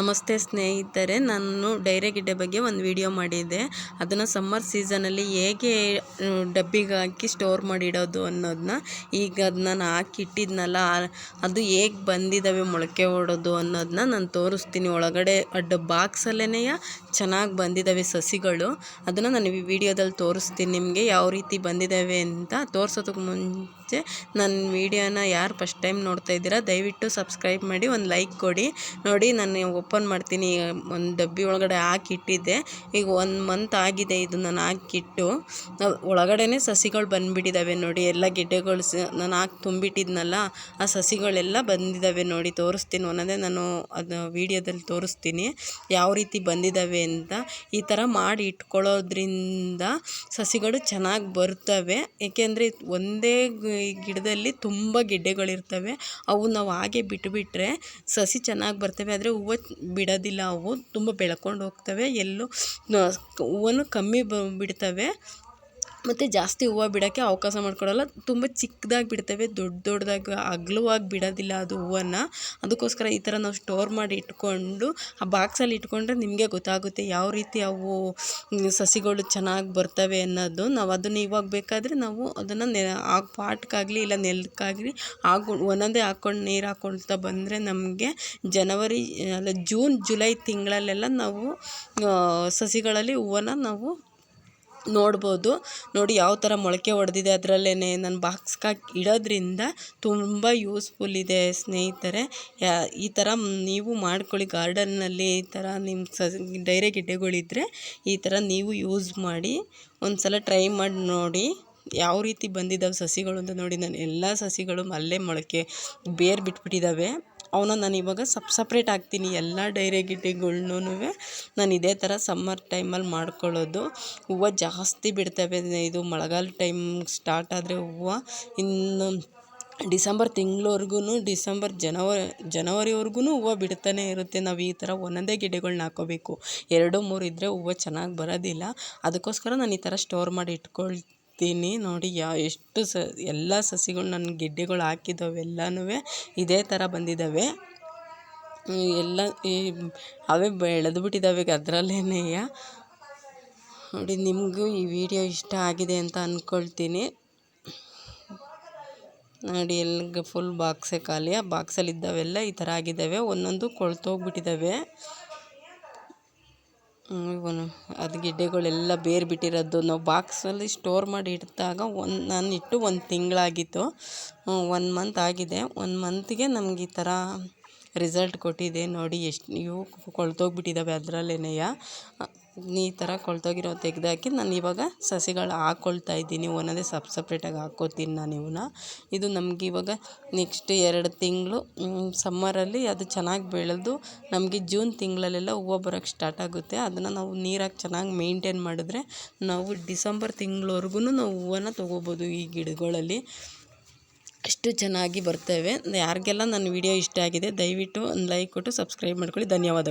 ನಮಸ್ತೆ ಸ್ನೇಹಿತರೆ, ನಾನು ಡೈರೆಗಿಡ್ಡೆ ಬಗ್ಗೆ ಒಂದು ವಿಡಿಯೋ ಮಾಡಿದ್ದೆ. ಅದನ್ನು ಸಮ್ಮರ್ ಸೀಸನಲ್ಲಿ ಹೇಗೆ ಡಬ್ಬಿಗೆ ಹಾಕಿ ಸ್ಟೋರ್ ಮಾಡಿಡೋದು ಅನ್ನೋದನ್ನ ಈಗ ಅದು ನಾನು ಹಾಕಿಟ್ಟಿದ್ನಲ್ಲ, ಅದು ಹೇಗೆ ಬಂದಿದ್ದಾವೆ ಮೊಳಕೆ ಓಡೋದು ಅನ್ನೋದನ್ನ ನಾನು ತೋರಿಸ್ತೀನಿ. ಒಳಗಡೆ ಅಡ್ಡ ಬಾಕ್ಸಲ್ಲೇ ಚೆನ್ನಾಗಿ ಬಂದಿದ್ದಾವೆ ಸಸಿಗಳು. ಅದನ್ನು ನಾನು ವಿಡಿಯೋದಲ್ಲಿ ತೋರಿಸ್ತೀನಿ. ನಿಮಗೆ ಯಾವ ರೀತಿ ಬಂದಿದ್ದಾವೆ ಅಂತ ತೋರಿಸೋದಕ್ಕೆ ಮುಂಚೆ ನನ್ನ ವೀಡಿಯೋನ ಯಾರು ಫಸ್ಟ್ ಟೈಮ್ ನೋಡ್ತಾ ಇದ್ದೀರಾ, ದಯವಿಟ್ಟು ಸಬ್ಸ್ಕ್ರೈಬ್ ಮಾಡಿ, ಒಂದು ಲೈಕ್ ಕೊಡಿ. ನೋಡಿ, ನಾನು ಓಪನ್ ಮಾಡ್ತೀನಿ. ಒಂದು ಡಬ್ಬಿ ಒಳಗಡೆ ಹಾಕಿಟ್ಟಿದ್ದೆ. ಈಗ ಒಂದು ಮಂತ್ ಆಗಿದೆ ಇದು ನಾನು ಹಾಕಿಟ್ಟು. ಒಳಗಡೆ ಸಸಿಗಳು ಬಂದುಬಿಟ್ಟಿದ್ದಾವೆ ನೋಡಿ. ಎಲ್ಲ ಗೆಡ್ಡೆಗಳು ನಾನು ಹಾಕಿ ತುಂಬಿಟ್ಟಿದ್ನಲ್ಲ, ಆ ಸಸಿಗಳೆಲ್ಲ ಬಂದಿದ್ದಾವೆ ನೋಡಿ. ತೋರಿಸ್ತೀನಿ, ಒಂದೊಂದೇ ನಾನು ಅದು ವೀಡಿಯೋದಲ್ಲಿ ತೋರಿಸ್ತೀನಿ. ಯಾವ ರೀತಿ ಬಂದಿದ್ದಾವೆ ಅಂತ. ಈ ಥರ ಮಾಡಿ ಇಟ್ಕೊಳ್ಳೋದ್ರಿಂದ ಸಸಿಗಳು ಚೆನ್ನಾಗಿ ಬರ್ತವೆ. ಏಕೆಂದರೆ ಒಂದೇ ಗಿಡದಲ್ಲಿ ತುಂಬ ಗೆಡ್ಡೆಗಳಿರ್ತವೆ. ಅವು ನಾವು ಹಾಗೆ ಬಿಟ್ಟುಬಿಟ್ರೆ ಸಸಿ ಚೆನ್ನಾಗಿ ಬರ್ತವೆ. ಆದರೆ ಹೂವು ಬಿಡೋದಿಲ್ಲ. ಅವು ತುಂಬ ಬೆಳ್ಕೊಂಡು ಹೋಗ್ತವೆ. ಎಲ್ಲೂ ಹೂವನ್ನು ಕಮ್ಮಿ ಬ, ಬಿಡ್ತವೆ. ಮತ್ತು ಜಾಸ್ತಿ ಹೂವು ಬಿಡೋಕ್ಕೆ ಅವಕಾಶ ಮಾಡಿಕೊಡಲ್ಲ. ತುಂಬ ಚಿಕ್ಕದಾಗಿ ಬಿಡ್ತವೆ, ದೊಡ್ಡ ದೊಡ್ಡದಾಗಿ ಅಗಲವಾಗಿ ಬಿಡೋದಿಲ್ಲ ಅದು ಹೂವನ್ನು. ಅದಕ್ಕೋಸ್ಕರ ಈ ಥರ ನಾವು ಸ್ಟೋರ್ ಮಾಡಿ ಇಟ್ಕೊಂಡು, ಆ ಬಾಕ್ಸಲ್ಲಿ ಇಟ್ಕೊಂಡ್ರೆ ನಿಮಗೆ ಗೊತ್ತಾಗುತ್ತೆ ಯಾವ ರೀತಿ ಅವು ಸಸಿಗಳು ಚೆನ್ನಾಗಿ ಬರ್ತವೆ ಅನ್ನೋದು. ನಾವು ಅದನ್ನು ಇವಾಗ ಬೇಕಾದರೆ ನಾವು ಅದನ್ನು ನೆ ಆ ಪಾಟ್ಗಾಗಲಿ ಇಲ್ಲ ನೆಲಕ್ಕಾಗಲಿ ಹಾಕೊ, ಒಂದೊಂದೇ ಹಾಕ್ಕೊಂಡು, ನೀರು ಹಾಕ್ಕೊಳ್ತಾ ಬಂದರೆ ನಮಗೆ ಜನವರಿ, ಅಲ್ಲ ಜೂನ್, ಜುಲೈ ತಿಂಗಳಲ್ಲೆಲ್ಲ ನಾವು ಸಸಿಗಳಲ್ಲಿ ಹೂವನ್ನು ನಾವು ನೋಡ್ಬೋದು. ನೋಡಿ ಯಾವ ಥರ ಮೊಳಕೆ ಒಡೆದಿದೆ ಅದರಲ್ಲೇ ನಾನು ಬಾಕ್ಸ್ಗೆ ಹಾಕಿ ಇಡೋದ್ರಿಂದ ತುಂಬ ಯೂಸ್ಫುಲ್ ಇದೆ ಸ್ನೇಹಿತರೆ. ಈ ಥರ ನೀವು ಮಾಡ್ಕೊಳ್ಳಿ ಗಾರ್ಡನ್ನಲ್ಲಿ ಈ ಥರ ನಿಮ್ಮ ಸ, ಡೈರೆ ಗಿಡ್ಡೆಗಳಿದ್ದರೆ ಈ ಥರ ನೀವು ಯೂಸ್ ಮಾಡಿ ಒಂದು ಸಲ ಟ್ರೈ ಮಾಡಿ ನೋಡಿ. ಯಾವ ರೀತಿ ಬಂದಿದ್ದಾವೆ ಸಸಿಗಳು ಅಂತ ನೋಡಿ. ನಾನು ಎಲ್ಲ ಸಸಿಗಳು ಅಲ್ಲೇ ಮೊಳಕೆ ಬೇರು ಬಿಟ್ಬಿಟ್ಟಿದ್ದಾವೆ ಅವನ್ನ ನಾನು ಇವಾಗ ಸಪ್ ಸಪ್ರೇಟ್ ಹಾಕ್ತೀನಿ ಎಲ್ಲ ಡೈರೆ ಗಿಡ್ಡೆಗಳ್ನೂ ನಾನು ಇದೇ ಥರ ಸಮ್ಮರ್ ಟೈಮಲ್ಲಿ ಮಾಡ್ಕೊಳ್ಳೋದು. ಹೂವು ಜಾಸ್ತಿ ಬಿಡ್ತವೆ. ಇದು ಮಳೆಗಾಲ ಟೈಮ್ ಸ್ಟಾರ್ಟ್ ಆದರೆ ಹೂವು ಇನ್ನು ಡಿಸೆಂಬರ್ ತಿಂಗ್ಳವರ್ಗು ಡಿಸೆಂಬರ್ ಜನವರಿ ಜನವರಿವರ್ಗು ಹೂವು ಬಿಡ್ತಾನೆ ಇರುತ್ತೆ. ನಾವು ಈ ಥರ ಒಂದೊಂದೇ ಗಿಡಗಳ್ನ ಹಾಕೋಬೇಕು. ಎರಡು ಮೂರು ಇದ್ದರೆ ಹೂವು ಚೆನ್ನಾಗಿ ಬರೋದಿಲ್ಲ. ಅದಕ್ಕೋಸ್ಕರ ನಾನು ಈ ಥರ ಸ್ಟೋರ್ ಮಾಡಿ ಇಟ್ಕೊಳ್ ಹಾಕ್ತೀನಿ ನೋಡಿ, ಯಾ, ಎಷ್ಟು ಸ, ಎಲ್ಲ ಸಸಿಗಳು ನನ್ನ ಗಿಡ್ಡೆಗಳು ಹಾಕಿದ್ದಾವೆಲ್ಲನೂ ಇದೇ ಥರ ಬಂದಿದ್ದಾವೆ. ಎಲ್ಲ, ಈ, ಅವೇ ಬೆಳೆದು ಬಿಟ್ಟಿದ್ದಾವೆ ಅದರಲ್ಲೇ ನೋಡಿ, ನಿಮಗೂ ಈ ವಿಡಿಯೋ ಇಷ್ಟ ಆಗಿದೆ ಅಂತ ಅಂದ್ಕೊಳ್ತೀನಿ ನೋಡಿ ಎಲ್ಲಿಗೆ ಫುಲ್ ಬಾಕ್ಸೇ ಖಾಲಿ, ಆ ಬಾಕ್ಸಲ್ಲಿದ್ದಾವೆಲ್ಲ ಈ ಥರ ಆಗಿದ್ದಾವೆ, ಒಂದೊಂದು ಕೊಳ್ತೋಗ್ಬಿಟ್ಟಿದ್ದಾವೆ. ಅದು ಗೆಡ್ಡೆಗಳೆಲ್ಲ ಬೇರು ಬಿಟ್ಟಿರೋದು ನಾವು ಬಾಕ್ಸಲ್ಲಿ ಸ್ಟೋರ್ ಮಾಡಿ ಇಟ್ಟಾಗ ಒಂದು, ನಾನು ಇಟ್ಟು ಒಂದು ತಿಂಗಳಾಗಿತ್ತು. ಒನ್ ಮಂತ್ ಆಗಿದೆ. ಒನ್ ಮಂತಿಗೆ ನಮ್ಗೆ ಈ ಥರ ರಿಸಲ್ಟ್ ಕೊಟ್ಟಿದೆ ನೋಡಿ, ಎಷ್ಟು ಇವು ಕೊಳ್ತೋಗ್ಬಿಟ್ಟಿದ್ದಾವೆ ಅದರಲ್ಲೇನೆಯ ಈ ಥರ ಕೊಳ್ತೋಗಿರೋ ತೆಗೆದಾಕಿ ನಾನು ಇವಾಗ ಸಸಿಗಳು ಹಾಕ್ಕೊಳ್ತಾ ಇದ್ದೀನಿ, ಒಂದೊಂದೇ ಸಪ್ ಸಪ್ರೇಟಾಗಿ ಹಾಕ್ಕೋತೀನಿ ನಾನು ಇವನ್ನ ಇದು ನಮ್ಗೆ ಇವಾಗ ನೆಕ್ಸ್ಟ್ ಎರಡು ತಿಂಗಳು ಸಮ್ಮರಲ್ಲಿ ಅದು ಚೆನ್ನಾಗಿ ಬೆಳೆದು ನಮಗೆ ಜೂನ್ ತಿಂಗಳಲ್ಲೆಲ್ಲ ಹೂವು ಬರೋಕ್ಕೆ ಸ್ಟಾರ್ಟ್ ಆಗುತ್ತೆ. ಅದನ್ನು ನಾವು ನೀರಾಗಿ ಚೆನ್ನಾಗಿ ಮೇಂಟೈನ್ ಮಾಡಿದ್ರೆ ನಾವು ಡಿಸೆಂಬರ್ ತಿಂಗ್ಳವರೆಗೂ ನಾವು ಹೂವನ್ನ ತೊಗೋಬೋದು ಈ ಗಿಡಗಳಲ್ಲಿ. ಅಷ್ಟು ಚೆನ್ನಾಗಿ ಬರ್ತವೆ. ಯಾರಿಗೆಲ್ಲ ನನ್ನ ವಿಡಿಯೋ ಇಷ್ಟ ಆಗಿದೆ ದಯವಿಟ್ಟು ಒಂದು ಲೈಕ್ ಕೊಟ್ಟು ಸಬ್ಸ್ಕ್ರೈಬ್ ಮಾಡ್ಕೊಳ್ಳಿ. ಧನ್ಯವಾದಗಳು.